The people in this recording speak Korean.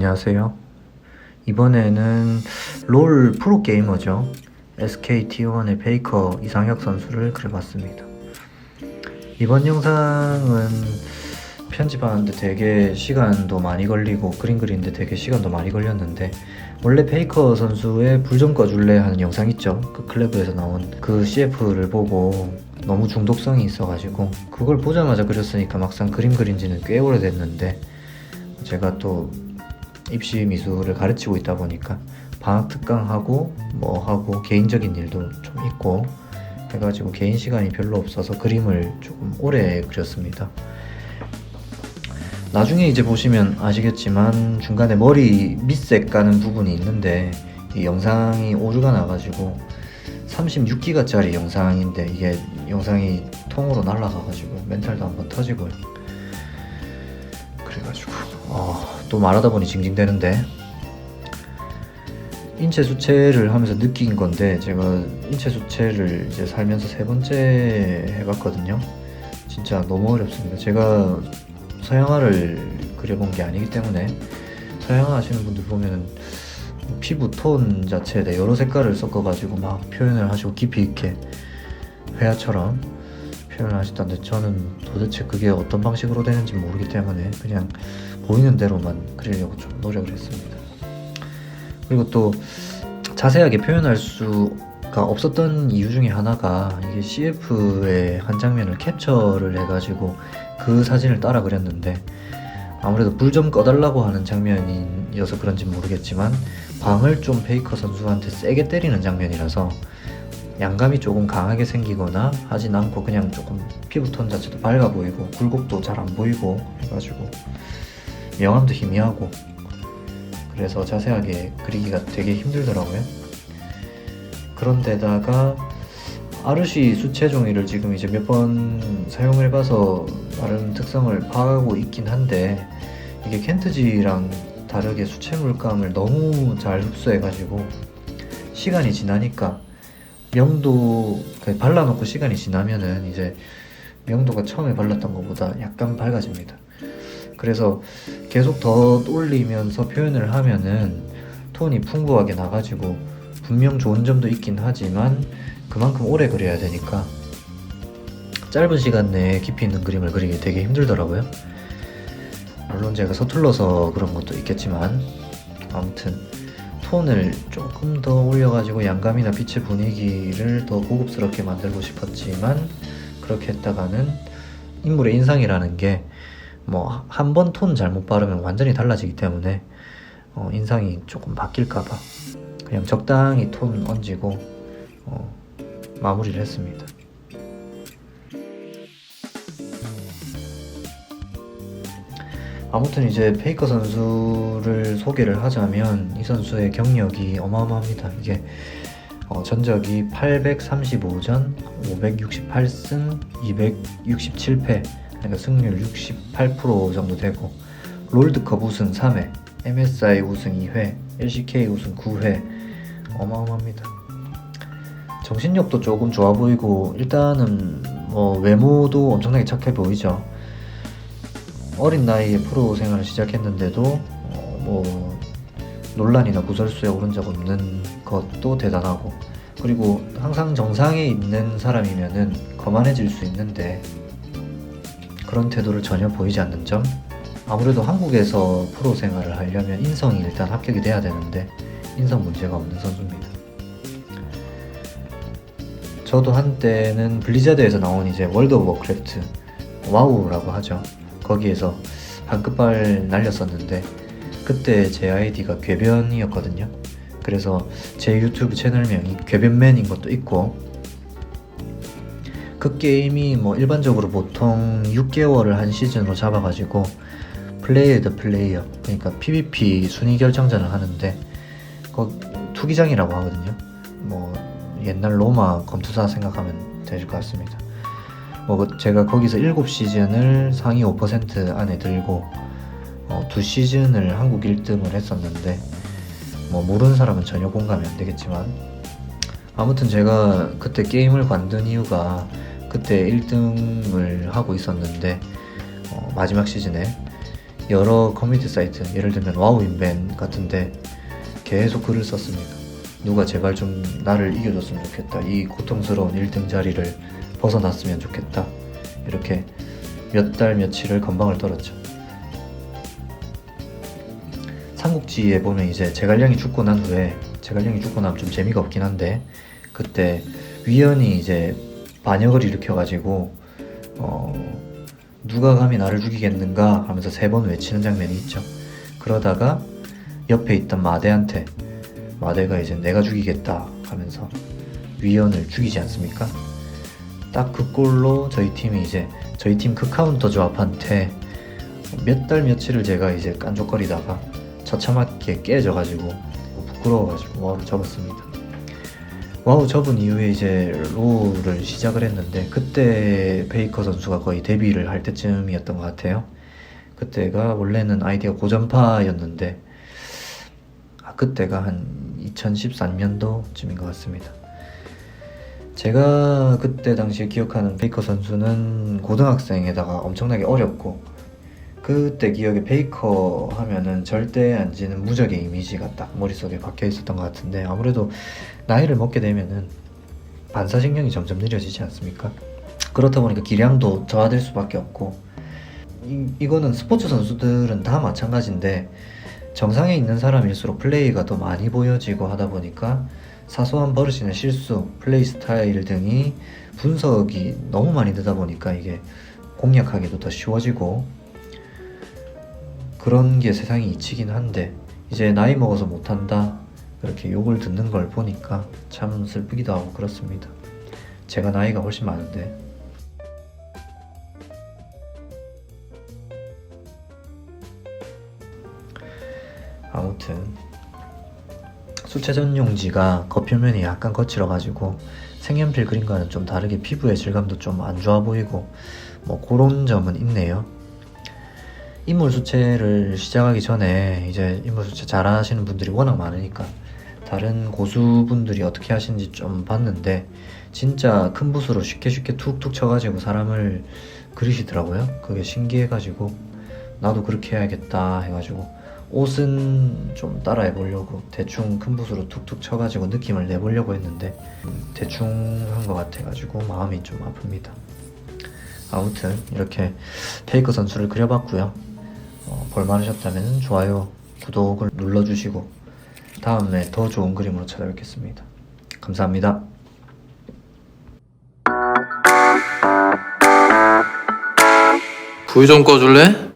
안녕하세요. 이번에는 롤 프로게이머죠. SKT1의 베이커 이상혁 선수를 그려봤습니다. 이번 영상은 편집하는데 되게 시간도 많이 걸리고 그림 그리는데 되게 시간도 많이 걸렸는데 원래 베이커 선수의 불 좀 꺼줄래 하는 영상 있죠 그 클레브에서 나온 그 CF를 보고 너무 중독성이 있어가지고 그걸 보자마자 그렸으니까 막상 그림 그린 지는 꽤 오래됐는데 제가 또 입시 미술을 가르치고 있다 보니까 방학 특강하고 뭐 하고 개인적인 일도 좀 있고 해가지고 개인 시간이 별로 없어서 그림을 조금 오래 그렸습니다. 나중에 이제 보시면 아시겠지만 중간에 머리 밑색 가는 부분이 있는데 이 영상이 오류가 나가지고 36기가짜리 영상인데 이게 영상이 통으로 날라가가지고 멘탈도 한번 터지고요. 그래가지고 어, 또 말하다 보니 징징대는데 인체 수체를 하면서 느낀 건데 제가 인체 수체를 이제 살면서 세 번째 해봤거든요. 진짜 너무 어렵습니다. 제가 서양화를 그려본 게 아니기 때문에 서양화 하시는 분들 보면은 피부 톤 자체에 여러 색깔을 섞어가지고 막 표현을 하시고 깊이 있게 회화처럼 표현을 하시던데 저는 도대체 그게 어떤 방식으로 되는지 모르기 때문에 그냥 보이는 대로만 그리려고 좀 노력을 했습니다. 그리고 또 자세하게 표현할 수가 없었던 이유 중에 하나가 이게 CF의 한 장면을 캡처를 해가지고 그 사진을 따라 그렸는데 아무래도 불 좀 꺼달라고 하는 장면이어서 그런지 모르겠지만 광을 좀 페이커 선수한테 세게 때리는 장면이라서 양감이 조금 강하게 생기거나 하진 않고 그냥 조금 피부톤 자체도 밝아 보이고 굴곡도 잘 안 보이고 해가지고 명암도 희미하고 그래서 자세하게 그리기가 되게 힘들더라고요. 그런데다가 아르시 수채 종이를 지금 이제 몇 번 사용을 해봐서 나름 특성을 파악하고 있긴 한데 이게 켄트지랑 다르게 수채 물감을 너무 잘 흡수해가지고 시간이 지나니까 명도 그 발라놓고 시간이 지나면은 이제 명도가 처음에 발랐던 것보다 약간 밝아집니다. 그래서 계속 더 올리면서 표현을 하면은 톤이 풍부하게 나가지고 분명 좋은 점도 있긴 하지만 그만큼 오래 그려야 되니까 짧은 시간 내에 깊이 있는 그림을 그리기 되게 힘들더라고요. 물론 제가 서툴러서 그런 것도 있겠지만 아무튼 톤을 조금 더 올려가지고 양감이나 빛의 분위기를 더 고급스럽게 만들고 싶었지만 그렇게 했다가는 인물의 인상이라는 게 뭐 한 번 톤 잘못 바르면 완전히 달라지기 때문에 어, 인상이 조금 바뀔까봐 그냥 적당히 톤 얹이고 어, 마무리를 했습니다. 아무튼 이제 페이커 선수를 소개를 하자면 이 선수의 경력이 어마어마합니다. 이게 어, 전적이 835전, 568승, 267패, 그러니까 승률 68% 정도 되고 롤드컵 우승 3회, MSI 우승 2회, LCK 우승 9회, 어마어마합니다. 정신력도 조금 좋아 보이고 일단은 뭐 외모도 엄청나게 착해 보이죠. 어린 나이에 프로 생활을 시작했는데도 어, 뭐 논란이나 구설수에 오른 적 없는 것도 대단하고 그리고 항상 정상에 있는 사람이면은 거만해질 수 있는데 그런 태도를 전혀 보이지 않는 점 아무래도 한국에서 프로 생활을 하려면 인성이 일단 합격이 돼야 되는데 인성 문제가 없는 선수입니다. 저도 한때는 블리자드에서 나온 이제 월드 오브 워크래프트 와우라고 하죠. 거기에서 한끗발 날렸었는데 그때 제 아이디가 궤변이었거든요. 그래서 제 유튜브 채널명이 궤변맨인 것도 있고 그 게임이 뭐 일반적으로 보통 6개월을 한 시즌으로 잡아가지고 플레이어 더 플레이어 그러니까 PVP 순위 결정전을 하는데 그 투기장이라고 하거든요. 뭐 옛날 로마 검투사 생각하면 되실 것 같습니다. 뭐 제가 거기서 7시즌을 상위 5% 안에 들고 어, 두 시즌을 한국 1등을 했었는데 뭐 모르는 사람은 전혀 공감이 안 되겠지만 아무튼 제가 그때 게임을 관둔 이유가 그때 1등을 하고 있었는데 어, 마지막 시즌에 여러 커뮤니티 사이트 예를 들면 와우인벤 같은데 계속 글을 썼습니다. 누가 제발 좀 나를 이겨줬으면 좋겠다. 이 고통스러운 1등 자리를 벗어났으면 좋겠다. 이렇게 몇 달 며칠을 건방을 떨었죠. 삼국지에 보면 이제 제갈량이 죽고 난 후에 제갈량이 죽고 나면 좀 재미가 없긴 한데 그때 위연이 이제 반역을 일으켜가지고 어 누가 감히 나를 죽이겠는가 하면서 세 번 외치는 장면이 있죠. 그러다가 옆에 있던 마대한테 마대가 이제 내가 죽이겠다 하면서 위연을 죽이지 않습니까? 딱그 꼴로 저희 팀이 이제 저희 팀그 카운터 조합한테 몇 달 며칠을 제가 이제 깐족거리다가 처참하게 깨져가지고 부끄러워가지고 와우를 접었습니다. 와우 접은 이후에 이제 로우를 시작을 했는데 그때 베이커 선수가 거의 데뷔를 할 때쯤이었던 것 같아요. 그때가 원래는 아이디가 고전파였는데 아, 그때가 한 2013년도쯤인 것 같습니다. 제가 그때 당시에 기억하는 베이커 선수는 고등학생에다가 엄청나게 어렵고 그때 기억에 베이커 하면은 절대 안 지는 무적의 이미지가 딱 머릿속에 박혀 있었던 것 같은데 아무래도 나이를 먹게 되면은 반사신경이 점점 느려지지 않습니까? 그렇다 보니까 기량도 저하될 수밖에 없고 이, 이거는 스포츠 선수들은 다 마찬가지인데 정상에 있는 사람일수록 플레이가 더 많이 보여지고 하다 보니까 사소한 버릇이나 실수, 플레이 스타일 등이 분석이 너무 많이 되다 보니까 이게 공략하기도 더 쉬워지고 그런 게 세상이 이치긴 한데 이제 나이 먹어서 못한다 그렇게 욕을 듣는 걸 보니까 참 슬프기도 하고 그렇습니다. 제가 나이가 훨씬 많은데 아무튼 수채 전 용지가 겉표면이 약간 거칠어가지고 색연필 그림과는 좀 다르게 피부의 질감도 좀 안 좋아 보이고 뭐 그런 점은 있네요. 인물 수채를 시작하기 전에 이제 인물 수채 잘 하시는 분들이 워낙 많으니까 다른 고수분들이 어떻게 하시는지 좀 봤는데 진짜 큰 붓으로 쉽게 쉽게 툭툭 쳐가지고 사람을 그리시더라고요. 그게 신기해가지고 나도 그렇게 해야겠다 해가지고 옷은 좀 따라해 보려고 대충 큰 붓으로 툭툭 쳐가지고 느낌을 내보려고 했는데 대충 한 것 같아가지고 마음이 좀 아픕니다. 아무튼 이렇게 페이커 선수를 그려봤고요. 어, 볼 많으셨다면 좋아요, 구독을 눌러주시고 다음에 더 좋은 그림으로 찾아뵙겠습니다. 감사합니다. 불좀 꺼줄래?